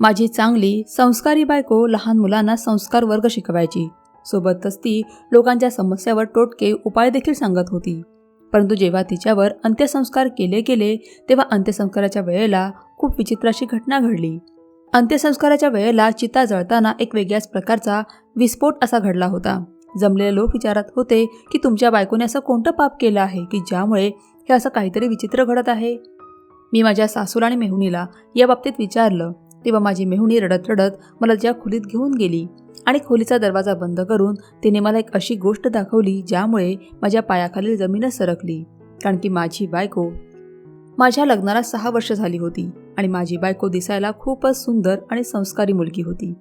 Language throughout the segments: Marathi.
माझी चांगली संस्कारी बायको लहान मुलांना संस्कार वर्ग शिकवायची. सोबतच ती लोकांच्या समस्यावर टोटके उपाय देखील सांगत होती. परंतु जेव्हा तिच्यावर अंत्यसंस्कार केले गेले तेव्हा अंत्यसंस्काराच्या वेळेला खूप विचित्र अशी घटना घडली. अंत्यसंस्काराच्या वेळेला चिता जळताना एक वेगळ्याच प्रकारचा विस्फोट असा घडला होता. जमलेले लोक विचारत होते की तुमच्या बायकोने असं कोणतं पाप केलं आहे की ज्यामुळे हे असं काहीतरी विचित्र घडत आहे? मी माझ्या सासूला आणि मेहुणीला या बाबतीत विचारलं. तेव्हा माझी मेहुणी रडत रडत मला ज्या खोलीत घेऊन गेली आणि खोलीचा दरवाजा बंद करून तिने मला एक अशी गोष्ट दाखवली ज्यामुळे माझ्या पायाखालील जमीनच सरकली. कारण की माझी बायको माझ्या लग्नाला सहा वर्ष झाली होती आणि माझी बायको दिसायला खूपच सुंदर आणि संस्कारी मुलगी होती.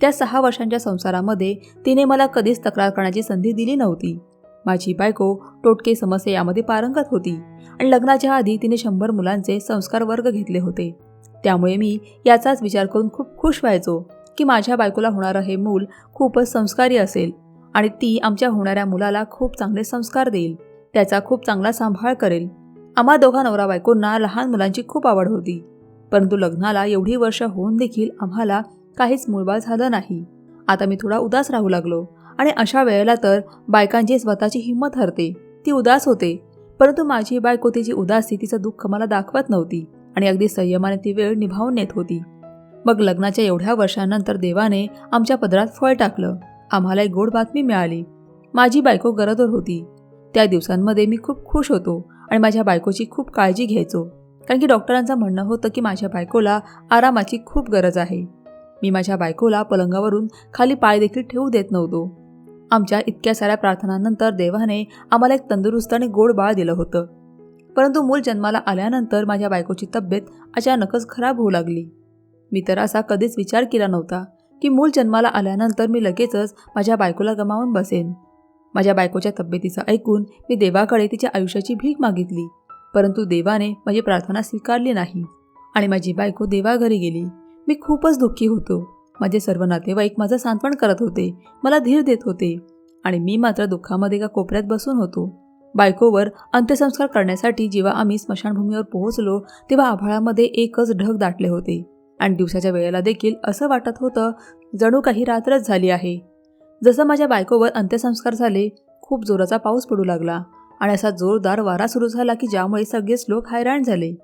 त्या सहा वर्षांच्या संसारामध्ये तिने मला कधीच तक्रार करण्याची संधी दिली नव्हती. माझी बायको टोटके समस्या यामध्ये पारंगत होती आणि लग्नाच्या आधी तिने शंभर मुलांचे संस्कार वर्ग घेतले होते. त्यामुळे मी याचाच विचार करून खूप खुश व्हायचो की माझ्या बायकोला होणारं हे मूल खूपच संस्कारी असेल आणि ती आमच्या होणाऱ्या मुलाला खूप चांगले संस्कार देईल त्याचा खूप चांगला सांभाळ करेल. आम्हा दोघा नवरा बायकोंना लहान मुलांची खूप आवड होती परंतु लग्नाला एवढी वर्ष होऊन देखील आम्हाला काहीच मूळबाळ झालं नाही. आता मी थोडा उदास राहू लागलो आणि अशा वेळेला तर बायकांची स्वतःची हिंमत हरते ती उदास होते परंतु माझी बायको तिची उदासी तिचं दुःख मला दाखवत नव्हती. आणि अगदी संयमाने ती वेळ निभावून नेत होती. मग लग्नाच्या एवढ्या वर्षांनंतर देवाने आमच्या पदरात फळ टाकलं. आम्हाला एक गोड बातमी मिळाली. माझी बायको गरोदर होती. त्या दिवसांमध्ये मी खूप खुश होतो आणि माझ्या बायकोची खूप काळजी घ्यायचो. कारण की डॉक्टरांचं म्हणणं होतं की माझ्या बायकोला आरामाची खूप गरज आहे. मी माझ्या बायकोला पलंगावरून खाली पाय देखील ठेवू देत नव्हतो. आमच्या इतक्या साऱ्या प्रार्थनांनंतर देवाने आम्हाला एक तंदुरुस्त आणि गोड बाळ दिलं होतं. परंतु मूल जन्माला आल्यानंतर माझ्या बायकोची तब्येत अचानकच खराब होऊ लागली. मी तर असा कधीच विचार केला नव्हता की मूल जन्माला आल्यानंतर मी लगेचच माझ्या बायकोला गमावून बसेन. माझ्या बायकोच्या तब्येतीचं ऐकून मी देवाकडे तिच्या आयुष्याची भीक मागितली परंतु देवाने माझी प्रार्थना स्वीकारली नाही आणि माझी बायको देवाघरी गेली. मी खूपच दुःखी होतो. माझे सर्व नातेवाईक माझं सांत्वन करत होते मला धीर देत होते आणि मी मात्र दुःखामध्ये एका कोपऱ्यात बसून होतो. बायकोवर अंत्यसंस्कार करण्यासाठी जेव्हा आम्ही स्मशानभूमीवर पोहोचलो तेव्हा आभाळामध्ये एकच ढग दाटले होते. आणि दिवसाच्या वेळेला देखील असं वाटत होतं जणू काही रात्रच झाली आहे. जसं माझ्या बायकोवर अंत्यसंस्कार झाले खूप जोराचा पाऊस पडू लागला. आणि असा जोरदार वारा सुरू झाला की ज्यामुळे सगळेच लोक हैराण झाले.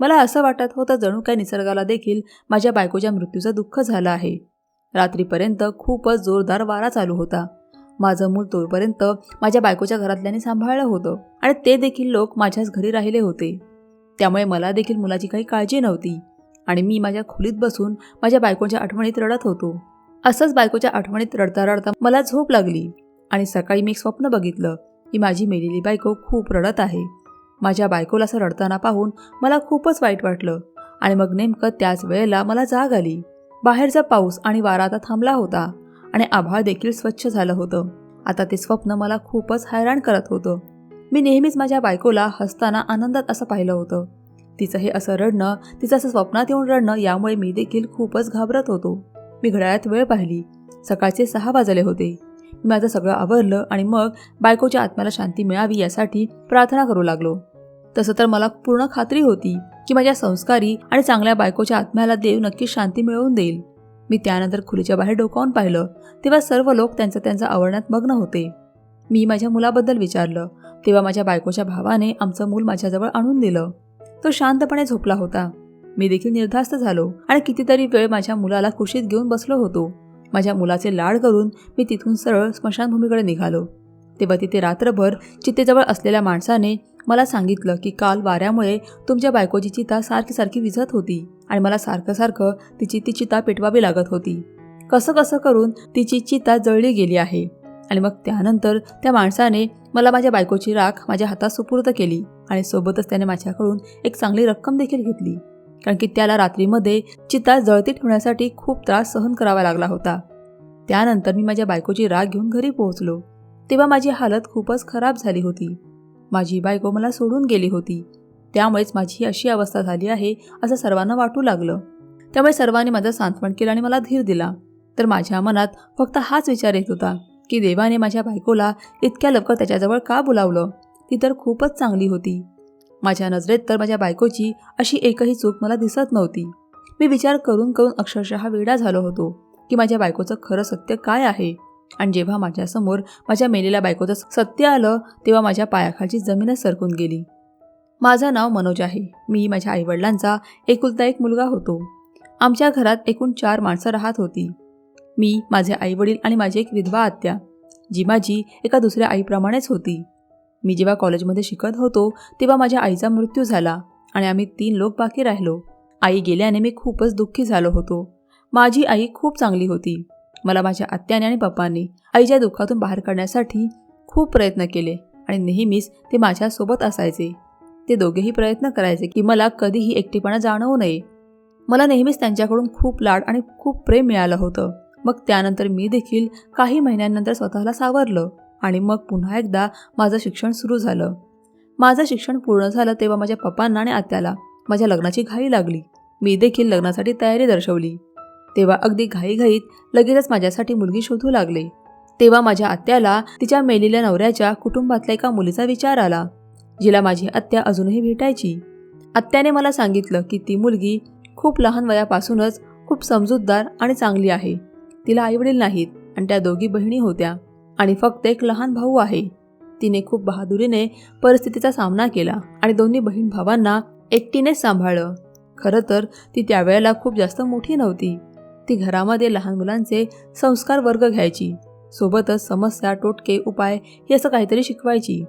मला असं वाटत होतं जणू काय निसर्गाला देखील माझ्या बायकोच्या मृत्यूचं दुःख झालं आहे. रात्रीपर्यंत खूपच जोरदार वारा चालू होता. माझं मूल तोपर्यंत माझ्या बायकोच्या घरातल्याने सांभाळलं होतं आणि ते देखील लोक माझ्याच घरी राहिले होते. त्यामुळे मला देखील मुलाची काही काळजी नव्हती आणि मी माझ्या खोलीत बसून माझ्या बायकोच्या आठवणीत रडत होतो. असंच बायकोच्या आठवणीत रडता रडता मला झोप लागली आणि सकाळी मी एक स्वप्न बघितलं की माझी मेलेली बायको खूप रडत आहे. माझ्या बायकोला असं रडताना पाहून मला खूपच वाईट वाटलं आणि मग नेमकं त्याच वेळेला मला जाग आली. बाहेरचा पाऊस आणि वारा आता थांबला होता. आणि आभाळ देखील स्वच्छ झालं होतं. आता ते स्वप्न मला खूपच हैराण करत होतं. मी नेहमीच माझ्या बायकोला हसताना आनंदात असं पाहिलं होतं. तिचं हे असं रडणं तिचं असं स्वप्नात येऊन रडणं यामुळे मी देखील खूपच घाबरत होतो. मी घड्याळात वेळ पाहिली. सकाळचे सहा वाजले होते. मी माझं सगळं आवरलं आणि मग बायकोच्या आत्म्याला शांती मिळावी यासाठी प्रार्थना करू लागलो. तसं तर मला पूर्ण खात्री होती की माझ्या संस्कारी आणि चांगल्या बायकोच्या आत्म्याला देव नक्की शांती मिळवून देईल. मी त्यानंतर खुलीच्या बाहेर डोकावून पाहिलं तेव्हा सर्व लोक त्यांचं त्यांचं आवडण्यात मग्न होते. मी माझ्या मुलाबद्दल विचारलं तेव्हा माझ्या बायकोच्या भावाने आमचं मूल माझ्याजवळ आणून दिलं. तो शांतपणे झोपला होता. मी देखील निर्धास्त झालो आणि कितीतरी वेळ माझ्या मुलाला कुशीत घेऊन बसलो होतो. माझ्या मुलाचे लाड करून मी तिथून सरळ स्मशानभूमीकडे निघालो. तेव्हा तिथे रात्रभर चितेजवळ असलेल्या माणसाने मला सांगितलं की काल वाऱ्यामुळे तुमच्या बायकोची चिता सारखी सारखी विझत होती आणि मला सारखं सारखं तिची ती चिता पेटवावी लागत होती. कसं कसं करून तिची चिता जळली गेली आहे. आणि मग त्यानंतर त्या माणसाने मला माझ्या बायकोची राख माझ्या हातात सुपूर्द केली आणि सोबतच त्याने माझ्याकडून एक चांगली रक्कम देखील घेतली. कारण की त्याला रात्रीमध्ये चिता जळती ठेवण्यासाठी खूप त्रास सहन करावा लागला होता. त्यानंतर मी माझ्या बायकोची राग घेऊन घरी पोहोचलो. तेव्हा माझी हालत खूपच खराब झाली होती. माझी बायको मला सोडून गेली होती. त्यामुळेच माझी अशी अवस्था झाली आहे असं सर्वांना वाटू लागलं. त्यामुळे सर्वांनी माझं सांत्वन केलं आणि मला धीर दिला. तर माझ्या मनात फक्त हाच विचार येत होता की देवाने माझ्या बायकोला इतक्या लवकर त्याच्याजवळ का बोलावलं? ती तर खूपच चांगली होती. माझ्या नजरेत तर माझ्या बायकोची अशी एकही चूक मला दिसत नव्हती. मी विचार करून करून अक्षरशः वेडा झालो होतो की माझ्या बायकोचं खरं सत्य काय आहे? आणि जेव्हा माझ्यासमोर माझ्या मेलेल्या बायकोचं सत्य आलं तेव्हा माझ्या पायाखालची जमीनच सरकून गेली. माझं नाव मनोज आहे. मी माझ्या आईवडिलांचा एकुलता एक मुलगा होतो. आमच्या घरात एकूण चार माणसं राहत होती. मी माझे आईवडील आणि माझी एक विधवा आत्या जी माझी एका दुसऱ्या आईप्रमाणेच होती. मी जेव्हा कॉलेजमध्ये शिकत होतो तेव्हा माझ्या आईचा मृत्यू झाला आणि आम्ही तीन लोक बाकी राहिलो. आई गेल्याने मी खूपच दुःखी झालो होतो. माझी आई खूप चांगली होती. मला माझ्या आत्याने आणि पप्पांनी आईच्या दुःखातून बाहेर काढण्यासाठी खूप प्रयत्न केले आणि नेहमीच ते माझ्यासोबत असायचे. ते दोघेही प्रयत्न करायचे की मला कधीही एकटेपणा जाणवू नये. मला नेहमीच त्यांच्याकडून खूप लाड आणि खूप प्रेम मिळालं होतं. मग त्यानंतर मी देखील काही महिन्यांनंतर स्वतःला सावरलं आणि मग पुन्हा एकदा माझं शिक्षण सुरू झालं. माझं शिक्षण पूर्ण झालं तेव्हा माझ्या पप्पांना आणि आत्याला माझ्या लग्नाची घाई लागली. मी देखील लग्नासाठी तयारी दर्शवली. तेव्हा अगदी घाईघाईत लगेचच माझ्यासाठी मुलगी शोधू लागले. तेव्हा माझ्या आत्याला तिच्या मेलेल्या नवऱ्याच्या कुटुंबातल्या एका मुलीचा विचार आला जिला माझी आत्या अजूनही भेटायची. आत्याने मला सांगितलं की ती मुलगी खूप लहान वयापासूनच खूप समजूतदार आणि चांगली आहे. तिला आईवडील नाहीत आणि त्या दोघी बहिणी होत्या आणि फक्त एक लहान भाऊ आहे. तिने खूप बहादुरीने परिस्थितीचा सामना केला आणि दोन्ही बहीण भावांना एकटीनेच सांभाळलं. खरं तर ती त्यावेळेला खूप जास्त मोठी नव्हती. ती घरामध्ये लहान मुलांचे संस्कार वर्ग घ्यायची. सोबतच समस्या टोटके उपाय हे असं काहीतरी शिकवायची.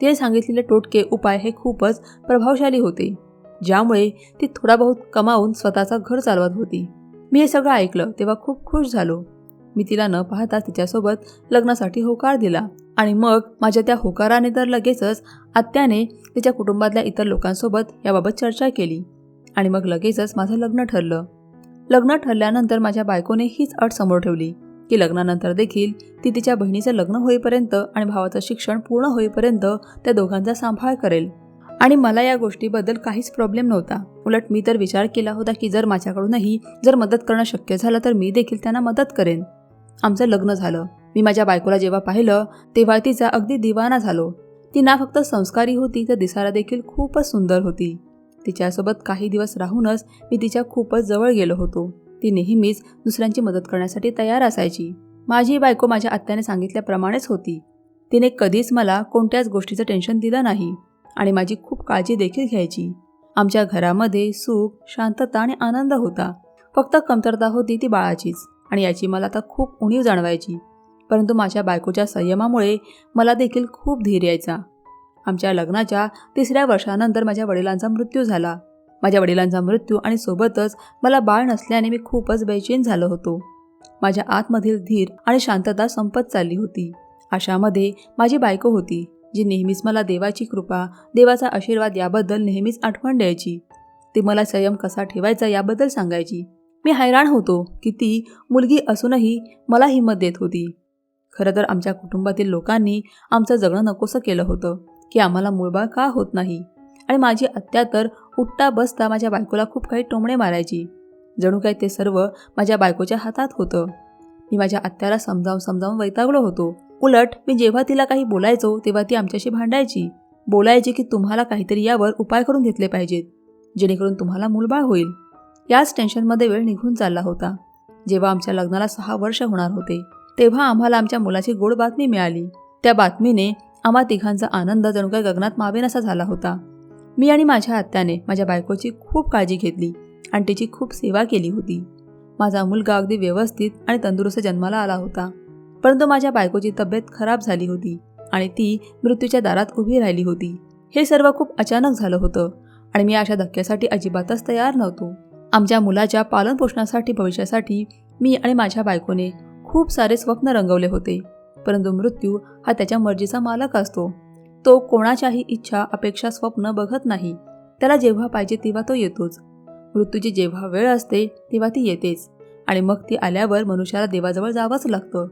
तिने सांगितलेले टोटके उपाय हे खूपच प्रभावशाली होते. ज्यामुळे ती थोडा बहुत कमावून स्वतःचा घर चालवत होती. मी हे सगळं ऐकलं तेव्हा खूप खुश झालो. मी तिला न पाहता तिच्यासोबत लग्नासाठी होकार दिला आणि मग माझ्या त्या होकाराने तर लगेचच आत्याने तिच्या कुटुंबातल्या इतर लोकांसोबत याबाबत चर्चा केली आणि मग लगेचच माझं लग्न ठरलं. लग्न ठरल्यानंतर माझ्या बायकोने हीच अट समोर ठेवली. की लग्नानंतर देखील ती तिच्या बहिणीचं लग्न होईपर्यंत आणि भावाचं शिक्षण पूर्ण होईपर्यंत त्या दोघांचा सांभाळ करेल. आणि मला या गोष्टीबद्दल काहीच प्रॉब्लेम नव्हता. उलट मी तर विचार केला होता की जर माझ्याकडूनही जर मदत करणं शक्य झालं तर मी देखील त्यांना मदत करेन. आमचं लग्न झालं. मी माझ्या बायकोला जेव्हा पाहिलं तेव्हा तिचा अगदी दिवाना झालो. ती ना फक्त संस्कारी होती तर दिसायला देखील खूपच सुंदर होती. तिच्यासोबत काही दिवस राहूनच मी तिच्या खूपच जवळ गेलो होतो. ती नेहमीच दुसऱ्यांची मदत करण्यासाठी तयार असायची. माझी बायको माझ्या आत्याने सांगितल्याप्रमाणेच होती. तिने कधीच मला कोणत्याच गोष्टीचं टेन्शन दिलं नाही आणि माझी खूप काळजी देखील घ्यायची. आमच्या घरामध्ये सुख शांतता आणि आनंद होता. फक्त कमतरता होती ती बाळाचीच आणि याची मला आता खूप उणीव जाणवायची. परंतु माझ्या बायकोच्या संयमामुळे मला देखील खूप धीर यायचा. आमच्या लग्नाच्या तिसऱ्या वर्षानंतर माझ्या वडिलांचा मृत्यू झाला. माझ्या वडिलांचा मृत्यू आणि सोबतच मला बाळ नसल्याने मी खूपच बेचैन झालो होतो. माझ्या आतमधील धीर आणि शांतता संपत चालली होती. अशामध्ये माझी बायको होती जी नेहमीच मला देवाची कृपा देवाचा आशीर्वाद याबद्दल नेहमीच आठवण द्यायची. ती मला संयम कसा ठेवायचा याबद्दल सांगायची. मी हैराण होतो की ती मुलगी असूनही मला हिंमत देत होती. खरं तर आमच्या कुटुंबातील लोकांनी आमचं जगणं नकोसं केलं होतं. की आम्हाला मूळबाळ का होत नाही? आणि माझी आत्या तर उठता बसता माझ्या बायकोला खूप काही टोमणे मारायची. जणू काय ते सर्व माझ्या बायकोच्या हातात होतं. मी माझ्या आत्याला समजावून समजावून वैतागलो होतो. उलट मी जेव्हा तिला काही बोलायचो तेव्हा ती आमच्याशी भांडायची. बोलायची की तुम्हाला काहीतरी यावर उपाय करून घेतले पाहिजेत जेणेकरून तुम्हाला मूलबाळ होईल. याच टेन्शनमध्ये वेळ निघून चालला होता. जेव्हा आमच्या लग्नाला सहा वर्ष होणार होते तेव्हा आम्हाला आमच्या मुलाची गोड बातमी मिळाली. त्या बातमीने आम्हा तिघांचा आनंद जणू काय गगनात मावेनासा झाला होता. मी आणि माझ्या आत्याने माझ्या बायकोची खूप काळजी घेतली आणि तिची खूप सेवा केली होती. माझा मुलगा अगदी व्यवस्थित आणि तंदुरुस्त जन्माला आला होता. परंतु माझ्या बायकोची तब्येत खराब झाली होती आणि ती मृत्यूच्या दारात उभी राहिली होती. हे सर्व खूप अचानक झालं होतं आणि मी अशा धक्क्यासाठी अजिबातच तयार नव्हतो. आमच्या मुलाच्या पालनपोषणासाठी भविष्यासाठी मी आणि माझ्या बायकोने खूप सारे स्वप्न रंगवले होते. परंतु मृत्यू हा त्याच्या मर्जीचा मालक असतो. तो कोणाच्याही इच्छा अपेक्षा स्वप्न बघत नाही. त्याला जेव्हा पाहिजे तेव्हा तो येतोच. मृत्यूची जेव्हा वेळ असते तेव्हा ती येतेच. आणि मग ती आल्यावर मनुष्याला देवाजवळ जावंच लागतं.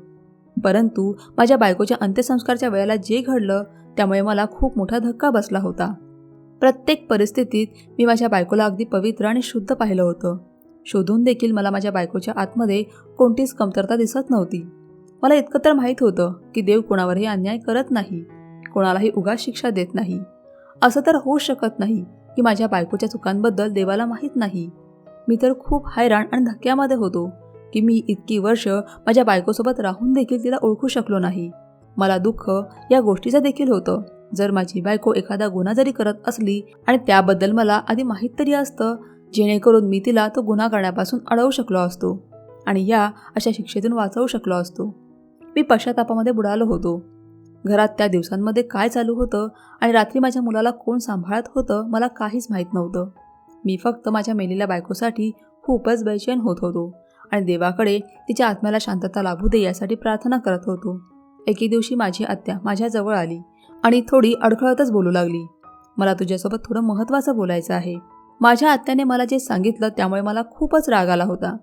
परंतु माझ्या बायकोच्या अंत्यसंस्कारच्या वेळेला जे घडलं त्यामुळे मला खूप मोठा धक्का बसला होता. प्रत्येक परिस्थितीत मी माझ्या बायकोला अगदी पवित्र आणि शुद्ध पाहिलं होतं. शोधून देखील मला माझ्या बायकोच्या आतमध्ये कोणतीच कमतरता दिसत नव्हती. मला इतकं तर माहीत होतं की देव कोणावरही अन्याय करत नाही कोणालाही उगाच शिक्षा देत नाही. असं तर होऊ शकत नाही की माझ्या बायकोच्या चुकांबद्दल देवाला माहीत नाही. मी तर खूप हैराण आणि धक्क्यामध्ये होतो की मी इतकी वर्ष माझ्या बायकोसोबत राहून देखील तिला ओळखू शकलो नाही. मला दुःख या गोष्टीचं देखील होतं. जर माझी बायको एखादा गुन्हा जरी करत असली आणि त्याबद्दल मला आधी माहीत तरी असतं जेणेकरून मी तिला तो गुन्हा करण्यापासून अडवू शकलो असतो आणि या अशा शिक्षेतून वाचवू शकलो असतो. मी पश्चातापामध्ये बुडालो होतो. घरात त्या दिवसांमध्ये काय चालू होतं आणि रात्री माझ्या मुलाला कोण सांभाळत होतं मला काहीच माहीत नव्हतं. मी फक्त माझ्या मेलेल्या बायकोसाठी खूपच बेचैन होत होतो आणि देवाकडे तिच्या आत्म्याला शांतता लाभू दे यासाठी प्रार्थना करत होतो. एके दिवशी माझी आत्या माझ्याजवळ आली आणि थोडी अडखळतच बोलू लागली. मला तुझ्यासोबत थोडं महत्त्वाचं बोलायचं आहे. माझ्या आत्याने मला जे सांगितलं त्यामुळे मला खूपच राग आला होता.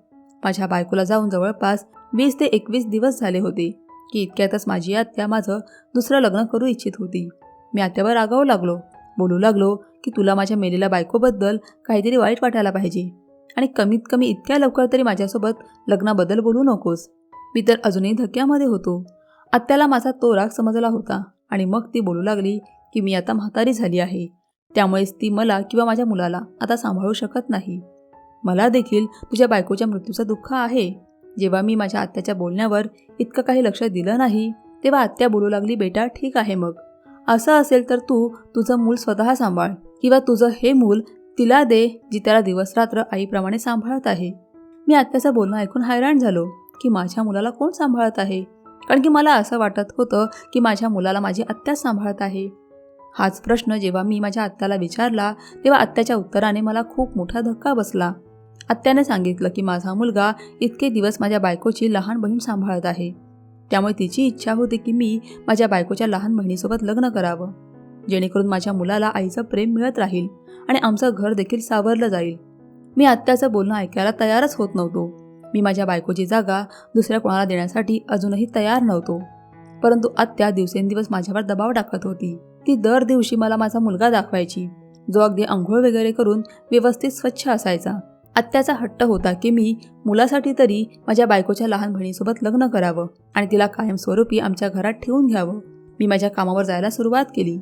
माझ्या बायकोला जाऊन जवळपास वीस ते एकवीस दिवस झाले होते. की इतक्यातच माझी आत्या माझं दुसरं लग्न करू इच्छित होती. मी आत्यावर रागावू लागलो. बोलू लागलो की तुला माझ्या मेलेल्या बायकोबद्दल काहीतरी वाईट वाटायला पाहिजे. आणि कमीत कमी इतक्या लवकर तरी माझ्यासोबत लग्नाबद्दल बोलू नकोस. मी तर अजूनही धक्क्यामध्ये होतो. आत्याला माझा तो राग समजला होता आणि मग ती बोलू लागली की मी आता म्हातारी झाली आहे. त्यामुळेच ती मला किंवा माझ्या मुलाला आता सांभाळू शकत नाही. मला देखील तुझ्या बायकोच्या मृत्यूचं दुःख आहे. जेव्हा मी माझ्या आत्याच्या बोलण्यावर इतकं काही लक्ष दिलं नाही तेव्हा आत्या बोलू लागली बेटा ठीक आहे मग. असं असेल तर तू तुझं मूल स्वतः सांभाळ किंवा तुझं हे मूल तिला दे जी त्याला दिवसरात्र आईप्रमाणे सांभाळत आहे. मी आत्याचं बोलणं ऐकून हैराण झालो की माझ्या मुलाला कोण सांभाळत आहे? कारण की मला असं वाटत होतं की माझ्या मुलाला माझी आत्याच सांभाळत आहे. हाच प्रश्न जेव्हा मी माझ्या आत्याला विचारला तेव्हा आत्याच्या उत्तराने मला खूप मोठा धक्का बसला. आत्याने सांगितलं की माझा मुलगा इतके दिवस माझ्या बायकोची लहान बहीण सांभाळत आहे. त्यामुळे तिची इच्छा होती की मी माझ्या बायकोच्या लहान बहिणीसोबत लग्न करावं. जेणेकरून माझ्या मुलाला आईचं प्रेम मिळत राहील आणि आमचं घर देखील सावरलं जाईल. मी आत्याचं बोलणं ऐकायला तयारच होत नव्हतो. मी माझ्या बायकोची जागा दुसऱ्या कोणाला देण्यासाठी अजूनही तयार नव्हतो. परंतु आत्या दिवसेंदिवस माझ्यावर दबाव टाकत होती. ती दर दिवशी मला माझा मुलगा दाखवायची. जो अगदी आंघोळ वगैरे करून व्यवस्थित स्वच्छ असायचा. आत्याचा हट्ट होता की मी मुलासाठी तरी माझ्या बायकोच्या लहान बहिणीसोबत लग्न करावं आणि तिला कायमस्वरूपी आमच्या घरात ठेवून घ्यावं. मी माझ्या कामावर जायला सुरुवात केली.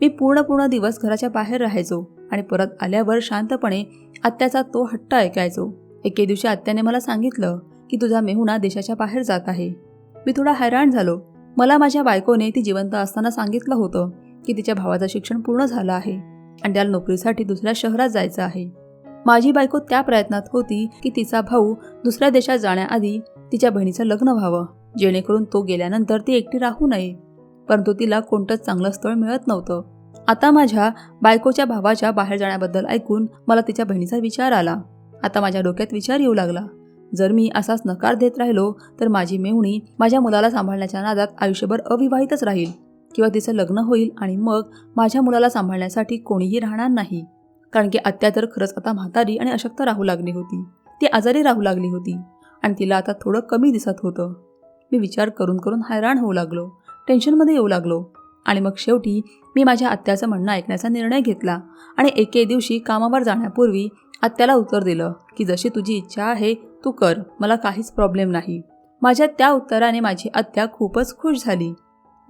मी पूर्ण पूर्ण दिवस घराच्या बाहेर राहायचो आणि परत आल्यावर शांतपणे आत्याचा तो हट्ट ऐकायचो. एके दिवशी आत्याने मला सांगितलं की तुझा मेहुणा देशाच्या बाहेर जात आहे. मी थोडा हैराण झालो. मला माझ्या बायकोने ती जिवंत असताना सांगितलं होतं की तिच्या भावाचं शिक्षण पूर्ण झालं आहे आणि त्याला नोकरीसाठी दुसऱ्या शहरात जायचं आहे. माझी बायको त्या प्रयत्नात होती की तिचा भाऊ दुसऱ्या देशात जाण्याआधी तिच्या बहिणीचं लग्न व्हावं जेणेकरून तो गेल्यानंतर ती एकटी राहू नये. परंतु तिला कोणतंच चांगलं स्थळ मिळत नव्हतं. आता माझ्या बायकोच्या भावाच्या बाहेर जाण्याबद्दल ऐकून मला तिच्या बहिणीचा विचार आला. आता माझ्या डोक्यात विचार येऊ लागला. जर मी असाच नकार देत राहिलो तर माझी मेहुणी माझ्या मुलाला सांभाळण्याच्या नादात आयुष्यभर अविवाहितच राहील किंवा तिचं लग्न होईल आणि मग माझ्या मुलाला सांभाळण्यासाठी कोणीही राहणार नाही. कारण की आत्या तर खरंच आता म्हातारी आणि अशक्त राहू लागली होती. ती आजारी राहू लागली होती आणि तिला आता थोडं कमी दिसत होतं. मी विचार करून करून हैराण होऊ लागलो टेन्शनमध्ये येऊ लागलो आणि मग शेवटी मी माझ्या आत्याचं म्हणणं ऐकण्याचा निर्णय घेतला आणि एके दिवशी कामावर जाण्यापूर्वी आत्याला उत्तर दिलं की जशी तुझी इच्छा आहे तू कर मला काहीच प्रॉब्लेम नाही. माझ्या त्या उत्तराने माझी आत्या खूपच खुश झाली.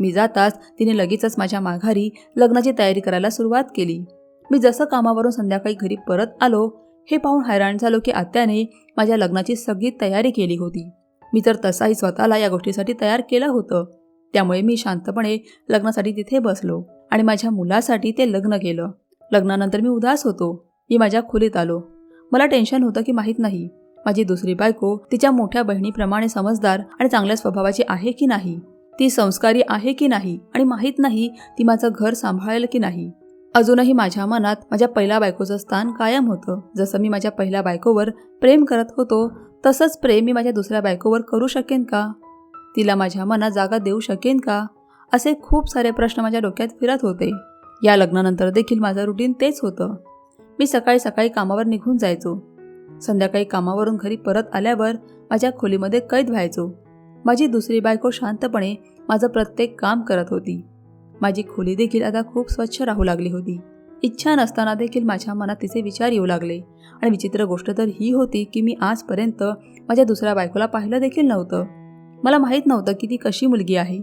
मी जाताच तिने लगेचच माझ्या माघारी लग्नाची तयारी करायला सुरुवात केली. मी जसं कामावरून संध्याकाळी घरी परत आलो हे पाहून हैराण झालो की आत्याने माझ्या लग्नाची सगळी तयारी केली होती. मी तर तसाही स्वतःला या गोष्टीसाठी तयार केलं होतं. त्यामुळे मी शांतपणे लग्नासाठी तिथे बसलो आणि माझ्या मुलासाठी ते लग्न केलं. लग्नानंतर मी उदास होतो. मी माझ्या खोलीत आलो. मला टेन्शन होतं की माहीत नाही माझी दुसरी बायको तिच्या मोठ्या बहिणीप्रमाणे समजदार आणि चांगल्या स्वभावाची आहे की नाही? ती संस्कारी आहे की नाही? आणि माहीत नाही ती माझं घर सांभाळेल की नाही. अजूनही माझ्या मनात माझ्या पहिल्या बायकोचं स्थान कायम होतं. जसं मी माझ्या पहिल्या बायकोवर प्रेम करत होतो तसंच प्रेम मी माझ्या दुसऱ्या बायकोवर करू शकेन का? तिला माझ्या मनात जागा देऊ शकेन का? असे खूप सारे प्रश्न माझ्या डोक्यात फिरत होते. या लग्नानंतर देखील माझं रुटीन तेच होतं. मी सकाळी सकाळी कामावर निघून जायचो. संध्याकाळी कामावरून घरी परत आल्यावर माझ्या खोलीमध्ये कैद व्हायचो. माझी दुसरी बायको शांतपणे माझं प्रत्येक काम करत होती. माझी खोली देखील आता खूप स्वच्छ राहू लागली होती. इच्छा नसताना देखील माझ्या मनात तिचे विचार येऊ लागले. आणि विचित्र गोष्ट तर ही होती की मी आजपर्यंत माझ्या दुसऱ्या बायकोला पाहिलं देखील नव्हतं. मला माहीत नव्हतं की ती कशी मुलगी आहे.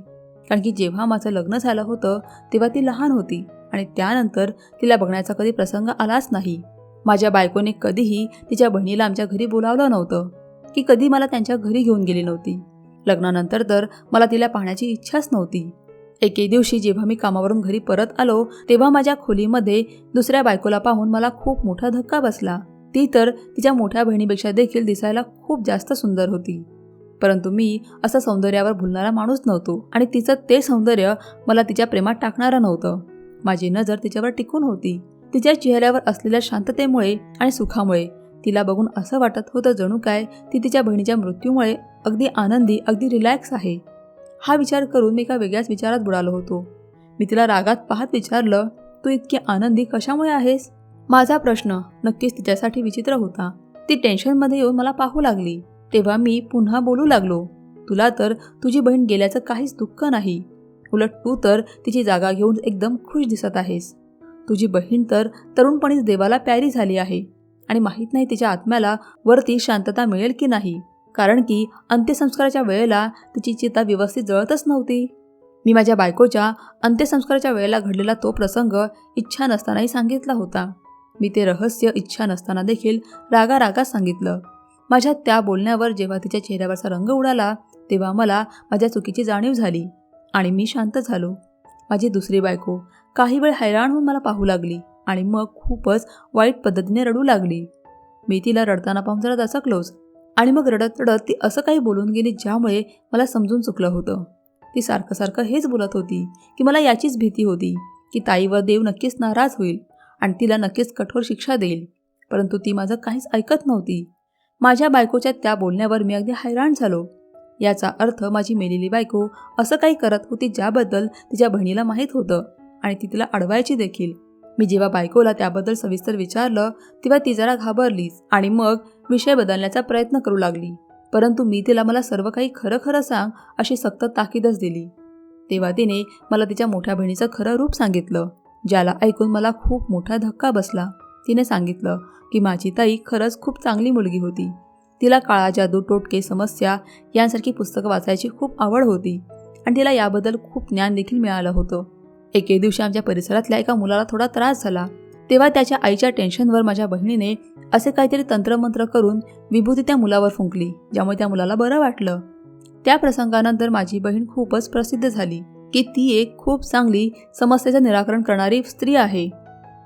कारण की जेव्हा माझं लग्न झालं होतं तेव्हा ती लहान होती आणि त्यानंतर तिला बघण्याचा कधी प्रसंग आलाच नाही. माझ्या बायकोने कधीही तिच्या बहिणीला आमच्या घरी बोलावलं नव्हतं की कधी मला त्यांच्या घरी घेऊन गेली नव्हती. लग्नानंतर तर मला तिला पाहण्याची इच्छाच नव्हती. एके दिवशी जेव्हा मी कामावरून घरी परत आलो तेव्हा माझ्या खोलीमध्ये दुसऱ्या बायकोला पाहून मला खूप मोठा धक्का बसला. ती तर तिच्या मोठ्या बहिणीपेक्षा देखील दिसायला खूप जास्त सुंदर होती. परंतु मी असं सौंदर्यावर भुलणारा माणूस नव्हतो आणि तिचं ते सौंदर्य मला तिच्या प्रेमात टाकणारं नव्हतं. माझी नजर तिच्यावर टिकून होती. तिच्या चेहऱ्यावर असलेल्या शांततेमुळे आणि सुखामुळे तिला बघून असं वाटत होतं जणू काय ती तिच्या बहिणीच्या मृत्यूमुळे अगदी आनंदी अगदी रिलॅक्स आहे. हा विचार करून मी एका वेगळ्याच विचारात बुडालो होतो. मी तिला रागात पाहत विचारलं तू इतकी आनंदी कशामुळे आहेस? माझा प्रश्न नक्कीच तिच्यासाठी विचित्र होता. ती टेन्शनमध्ये येऊन मला पाहू लागली. तेव्हा मी पुन्हा बोलू लागलो तुला तर तुझी बहीण गेल्याचं काहीच दुःख नाही. उलट तू तर तिची जागा घेऊन एकदम खुश दिसत आहेस. तुझी बहीण तर तरुणपणीच देवाला प्यारी झाली आहे आणि माहीत नाही तिच्या आत्म्याला वरती शांतता मिळेल की नाही. कारण की अंत्यसंस्काराच्या वेळेला तिची चिता व्यवस्थित जळतच नव्हती. मी माझ्या बायकोच्या अंत्यसंस्काराच्या वेळेला घडलेला तो प्रसंग इच्छा नसतानाही सांगितला होता. मी ते रहस्य इच्छा नसताना देखील रागारागा सांगितलं. माझ्या त्या बोलण्यावर जेव्हा तिच्या चेहऱ्यावरचा रंग उडाला तेव्हा मला माझ्या चुकीची जाणीव झाली आणि मी शांत झालो. माझी दुसरी बायको काही वेळ हैराण होऊन मला पाहू लागली आणि मग खूपच वाईट पद्धतीने रडू लागली. मी तिला रडताना पाहून जरा दचकलोच. आणि मग रडत रडत ती असं काही बोलून गेली ज्यामुळे मला समजून चुकलं होतं. ती सारखं सारखं हेच बोलत होती की मला याचीच भीती होती की ताईवर देव नक्कीच नाराज होईल आणि तिला नक्कीच कठोर शिक्षा देईल. परंतु ती माझं काहीच ऐकत नव्हती. माझ्या बायकोच्या त्या बोलण्यावर मी अगदी हैराण झालो. याचा अर्थ माझी मेलेली बायको असं काही करत होती ज्याबद्दल तिच्या बहिणीला माहीत होतं आणि ती तिला अडवायची देखील. मी जेव्हा बायकोला त्याबद्दल सविस्तर विचारलं तेव्हा ती जरा घाबरलीच आणि मग विषय बदलण्याचा प्रयत्न करू लागली. परंतु मी तिला मला सर्व काही खरं खरं सांग अशी सक्त ताकीदच दिली. तेव्हा तिने मला तिच्या मोठ्या बहिणीचं खरं रूप सांगितलं ज्याला ऐकून मला खूप मोठा धक्का बसला. तिने सांगितलं की माझी ताई खरंच खूप चांगली मुलगी होती. तिला काळा जादू टोटके समस्या यांसारखी पुस्तकं वाचायची खूप आवड होती आणि तिला याबद्दल खूप ज्ञान देखील मिळालं होतं. एके दिवशी आमच्या परिसरातल्या एका मुलाला थोडा त्रास झाला. तेव्हा त्याच्या आईच्या टेन्शनवर माझ्या बहिणीने असे काहीतरी तंत्रमंत्र करून विभूती त्या मुलावर फुंकली ज्यामुळे त्या मुलाला बरं वाटलं. त्या प्रसंगानंतर माझी बहीण खूपच प्रसिद्ध झाली की ती एक खूप चांगली समस्येचं निराकरण करणारी स्त्री आहे.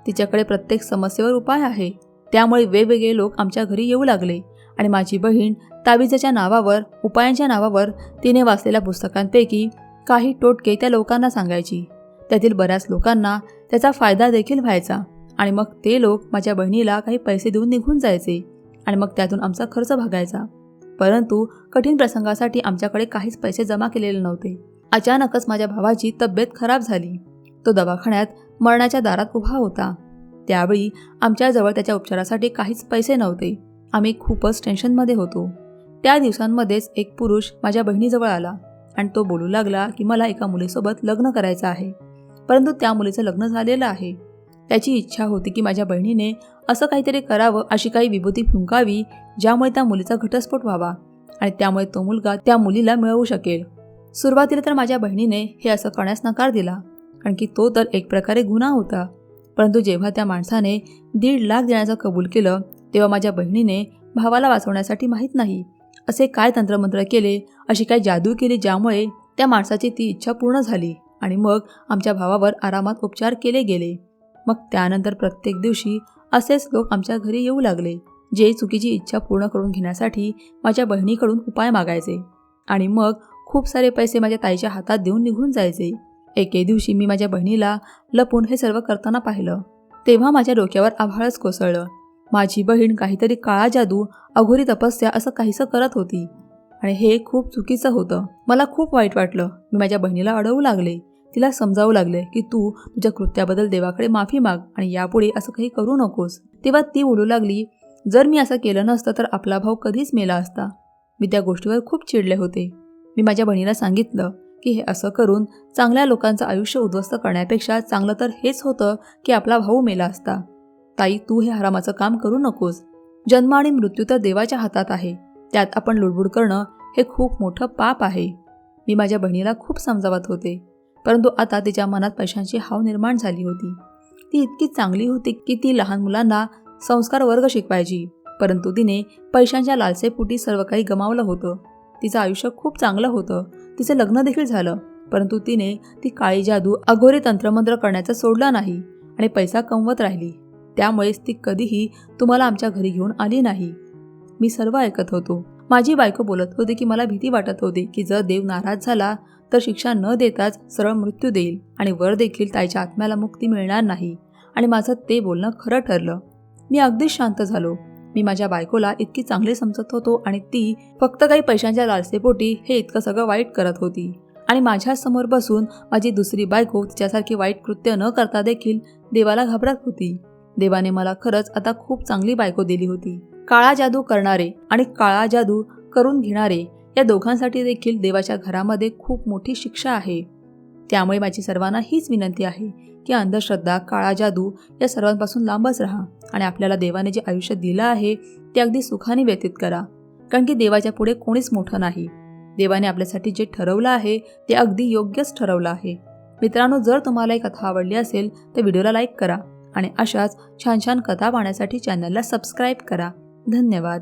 तिच्याकडे प्रत्येक समस्येवर उपाय आहे. त्यामुळे वेगवेगळे लोक आमच्या घरी येऊ लागले आणि माझी बहीण ताबीजाच्या नावावर उपायांच्या नावावर तिने वाचलेल्या पुस्तकांपैकी काही टोटके त्या लोकांना सांगायची. त्यातील बऱ्याच लोकांना त्याचा फायदा देखील व्हायचा. आणि मग ते लोक माझ्या बहिणीला काही पैसे देऊन निघून जायचे आणि मग त्यातून आमचा खर्च भागायचा. परंतु कठीण प्रसंगासाठी आमच्याकडे काहीच पैसे जमा केलेले नव्हते. अचानकच माझ्या भावाची तब्येत खराब झाली. तो दवाखान्यात मरणाच्या दारात उभा होता. त्यावेळी आमच्याजवळ त्याच्या उपचारासाठी काहीच पैसे नव्हते. आम्ही खूपच टेन्शनमध्ये होतो. त्या दिवसांमध्येच एक पुरुष माझ्या बहिणीजवळ आला आणि तो बोलू लागला की मला एका मुलीसोबत लग्न करायचं आहे. परंतु त्या मुलीचं लग्न झालेलं आहे. त्याची इच्छा होती की माझ्या बहिणीने असं काहीतरी करावं अशी काही विभूती फुंकावी ज्यामुळे त्या मुलीचा घटस्फोट व्हावा आणि त्यामुळे तो मुलगा त्या मुलीला मिळवू शकेल. सुरुवातीला तर माझ्या बहिणीने हे असं करण्यास नकार दिला कारण की तो तर एक प्रकारे गुन्हा होता. परंतु जेव्हा त्या माणसाने दीड लाख देण्याचं कबूल केलं तेव्हा माझ्या बहिणीने भावाला वाचवण्यासाठी माहीत नाही असे काय तंत्रमंत्र केले अशी काय जादू केली ज्यामुळे त्या माणसाची ती इच्छा पूर्ण झाली आणि मग आमच्या भावावर आरामात उपचार केले गेले. मग त्यानंतर प्रत्येक दिवशी असेच लोक आमच्या घरी येऊ लागले जे चुकीची इच्छा पूर्ण करून घेण्यासाठी माझ्या बहिणीकडून उपाय मागायचे. आणि मग खूप सारे पैसे माझ्या ताईच्या हातात देऊन निघून जायचे. एके दिवशी मी माझ्या बहिणीला लपून हे सर्व करताना पाहिलं. तेव्हा माझ्या डोक्यावर आभाळच कोसळलं. माझी बहीण काहीतरी काळा जादू अघोरी तपस्या असं काहीसं करत होती. आणि हे खूप चुकीचं होतं. मला खूप वाईट वाटलं. मी माझ्या बहिणीला अडवू लागले. तिला समजावू लागले की तू तुझ्या कृत्याबद्दल देवाकडे माफी माग आणि यापुढे असं काही करू नकोस. तेव्हा ती बोलू लागली जर मी असं केलं नसतं तर आपला भाऊ कधीच मेला असता. मी त्या गोष्टीवर खूप चिडले होते. मी माझ्या बहिणीला सांगितलं की हे असं करून चांगल्या लोकांचं आयुष्य उद्ध्वस्त करण्यापेक्षा चांगलं तर हेच होतं की आपला भाऊ मेला असता. ताई तू हे हरामाचं काम करू नकोस. जन्म आणि मृत्यू तर देवाच्या हातात आहे. त्यात आपण लुडबुड करणं हे खूप मोठं पाप आहे. मी माझ्या बहिणीला खूप समजावत होते. परंतु आता तिच्या मनात पैशांची हाव निर्माण झाली होती. ती इतकी चांगली होती की ती लहान मुलांना संस्कार वर्ग शिकवायची. परंतु तिने पैशांच्या लालसेपोटी सर्व काही गमावलं होतं. तिचं आयुष्य खूप चांगलं होतं. तिचं लग्न देखील झालं. परंतु तिने ती काळी जादू अघोरी तंत्रमंत्र करण्याचं सोडलं नाही आणि पैसा कमवत राहिली. त्यामुळेच ती कधीही तुम्हाला आमच्या घरी घेऊन आली नाही. मी सर्व ऐकत होतो. माझी बायको बोलत होती की मला भीती वाटत होती की जर देव नाराज झाला तर शिक्षा न देताच सरळ मृत्यू देईल आणि वर देखील ताईच्या आत्म्याला मुक्ती मिळणार नाही. आणि माझं ते बोलणं खरं ठरलं. मी अगदीच शांत झालो. मी माझ्या बायकोला इतकी चांगली समजत होतो आणि ती फक्त काही पैशांच्या लालसेपोटी हे इतकं सगळं वाईट करत होती. आणि माझ्यासमोर बसून माझी दुसरी बायको तिच्यासारखी वाईट कृत्य न करता देखील देवाला घाबरत होती. देवाने मला खरंच आता खूप चांगली बायको दिली होती. काळा जादू करणारे आणि काळा जादू करून घेणारे या दोघांसाठी देखील देवाच्या घरामध्ये खूप मोठी शिक्षा आहे. त्यामुळे माझी सर्वांना हीच विनंती आहे की अंधश्रद्धा काळा जादू या सर्वांपासून लांबच राहा आणि आपल्याला देवाने जे आयुष्य दिलं आहे ते अगदी सुखाने व्यतीत करा. कारण की देवाच्या पुढे कोणीच मोठं नाही. देवाने आपल्यासाठी जे ठरवलं आहे ते अगदी योग्यच ठरवलं आहे. मित्रांनो जर तुम्हाला ही कथा आवडली असेल तर व्हिडिओला लाईक करा आणि अशाच छान छान कथा पाहण्यासाठी चॅनलला सबस्क्राईब करा. धन्यवाद.